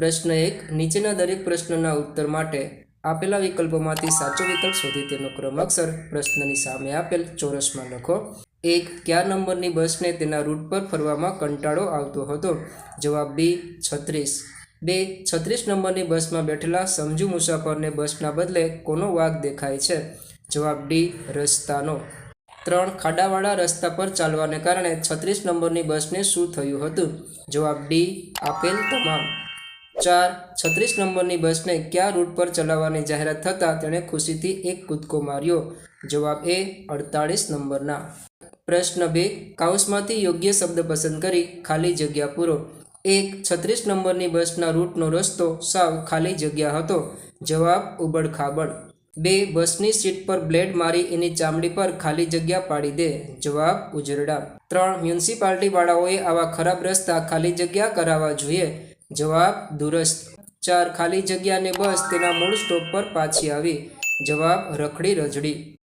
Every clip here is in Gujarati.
પ્રશ્ન એક, નીચેના દરેક પ્રશ્નના ઉત્તર માટે આપેલા વિકલ્પોમાંથી સાચો વિકલ્પ શોધી તેનો ક્રમ અક્ષર પ્રશ્નની સામે આપેલ ચોરસમાં લખો. એક, કયા નંબરની બસને તેના રૂટ પર ફરવામાં કંટાળો આવતો હતો? જવાબ બી, છત્રીસ. બે, છત્રીસ નંબરની બસમાં બેઠેલા સમજુ મુસાફરને બસના બદલે કોનો વાઘ દેખાય છે? જવાબ ડી, રસ્તાનો. ત્રણ, ખાડાવાળા રસ્તા પર ચાલવાને કારણે છત્રીસ નંબરની બસને શું થયું હતું? જવાબ ડી, આપેલ તમામ. ચાર છત્રીસ નંબરની બસને કયા રૂટ પર ચલાવવાની જાહેરાત થતાં તેણે ખુશીથી એક કૂદકો માર્યો. જવાબ એ, અડતાળીસ નંબરના. પ્રશ્ન બે, કાઉસમાંથી યોગ્ય શબ્દ પસંદ કરી ખાલી જગ્યા પૂરો. એક, છત્રીસ નંબરની બસના રૂટનો રસ્તો સાવ ખાલી જગ્યા હતો. જવાબ ઉબડખાબડ બે, બસની સીટ પર બ્લેડ મારી એની ચામડી પર ખાલી જગ્યા પાડી દે. જવાબ, ઉજરડા. ત્રણ, મ્યુનિસિપાલિટીવાળાઓએ આવા ખરાબ રસ્તા ખાલી જગ્યા કરાવવા જોઈએ. જવાબ દુરસ્ત. ચાર ખાલી જગ્યાને બસ તેના મૂળ સ્ટોપ પર પાછી આવી. જવાબ રખડી રજડી.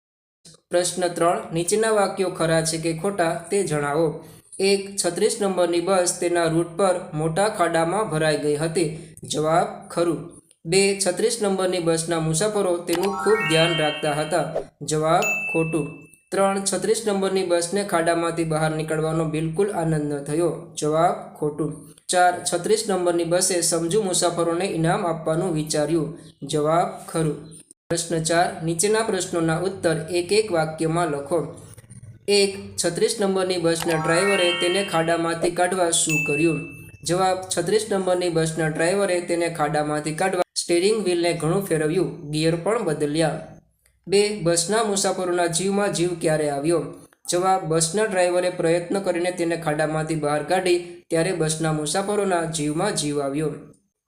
પ્રશ્ન ત્રણ. નીચેના વાક્યો ખરા છે કે ખોટા તે જણાવો. એક, છત્રીસ નંબરની બસ તેના રૂટ પર મોટા ખાડામાં ભરાઈ ગઈ હતી. જવાબ ખરું. બે, છત્રીસ નંબરની બસના મુસાફરો તેનું ખૂબ ધ્યાન રાખતા હતા. જવાબ ખોટું. ત્રણ છત્રીસ નંબરની બસને ખાડામાંથી બહાર નીકળવાનો બિલકુલ આનંદ ન થયો. જવાબ ખોટું. ચાર, છત્રીસ નંબરની બસે સમજુ મુસાફરોને ઇનામ આપવાનું વિચાર્યું. જવાબ ખરું. પ્રશ્ન ચાર, નીચેના પ્રશ્નોના ઉત્તર એક એક વાક્યમાં લખો. એક, છત્રીસ નંબરની બસના ડ્રાઈવરે તેને ખાડામાંથી કાઢવા શું કર્યું? જવાબ, છત્રીસ નંબરની બસના ડ્રાઈવરે તેને ખાડામાંથી કાઢવા સ્ટેરિંગ વ્હીલને ઘણું ફેરવ્યું. ગિયર પણ બદલ્યા. બે બસના મુસાફરોના જીવમાં જીવ ક્યારે આવ્યો? જવાબ, બસના ડ્રાઈવરે પ્રયત્ન કરીને તેને ખાડામાંથી બહાર કાઢી ત્યારે બસના મુસાફરોના જીવમાં જીવ આવ્યો.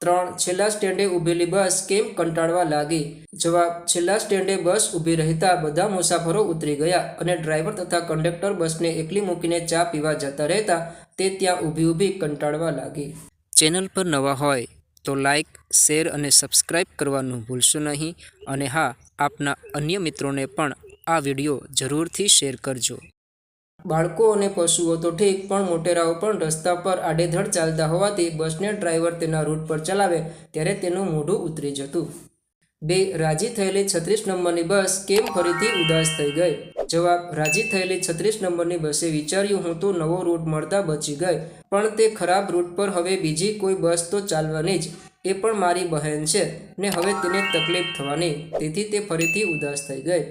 ત્રણ, છેલ્લા સ્ટેન્ડે ઊભેલી બસ કેમ કંટાળવા લાગી? જવાબ, છેલ્લા સ્ટેન્ડે બસ ઊભી રહેતા બધા મુસાફરો ઉતરી ગયા અને ડ્રાઈવર તથા કંડક્ટર બસને એકલી મૂકીને ચા પીવા જતા રહેતા તે ત્યાં ઊભી ઊભી કંટાળવા લાગી. ચેનલ પર નવા હોય તો લાઇક શેર અને સબસ્ક્રાઈબ કરવાનું ભૂલશો નહીં. અને હા, આપના અન્ય મિત્રોને પણ આ વીડિયો જરૂરથી શેર કરજો. બાળકો અને પશુઓ તો ઠીક, પણ મોટેરાઓ પણ રસ્તા પર આડેધડ ચાલતા હોવાથી બસને ડ્રાઈવર તેના રૂટ પર ચલાવે ત્યારે તેનું મોઢું ઉતરી જતું. બે રાજી થયેલી છત્રીસ નંબરની બસ કેમ ફરીથી ઉદાસ થઈ ગઈ? જવાબ, રાજી થયેલી છત્રીસ નંબરની બસે વિચાર્યું હું તો નવો રૂટ મળતા બચી ગઈ, પણ તે ખરાબ રૂટ પર હવે બીજી કોઈ બસ તો ચાલવાની જ, એ પણ મારી બહેન છે, ને હવે તેને તકલીફ થવાની. તેથી તે ફરીથી ઉદાસ થઈ ગઈ.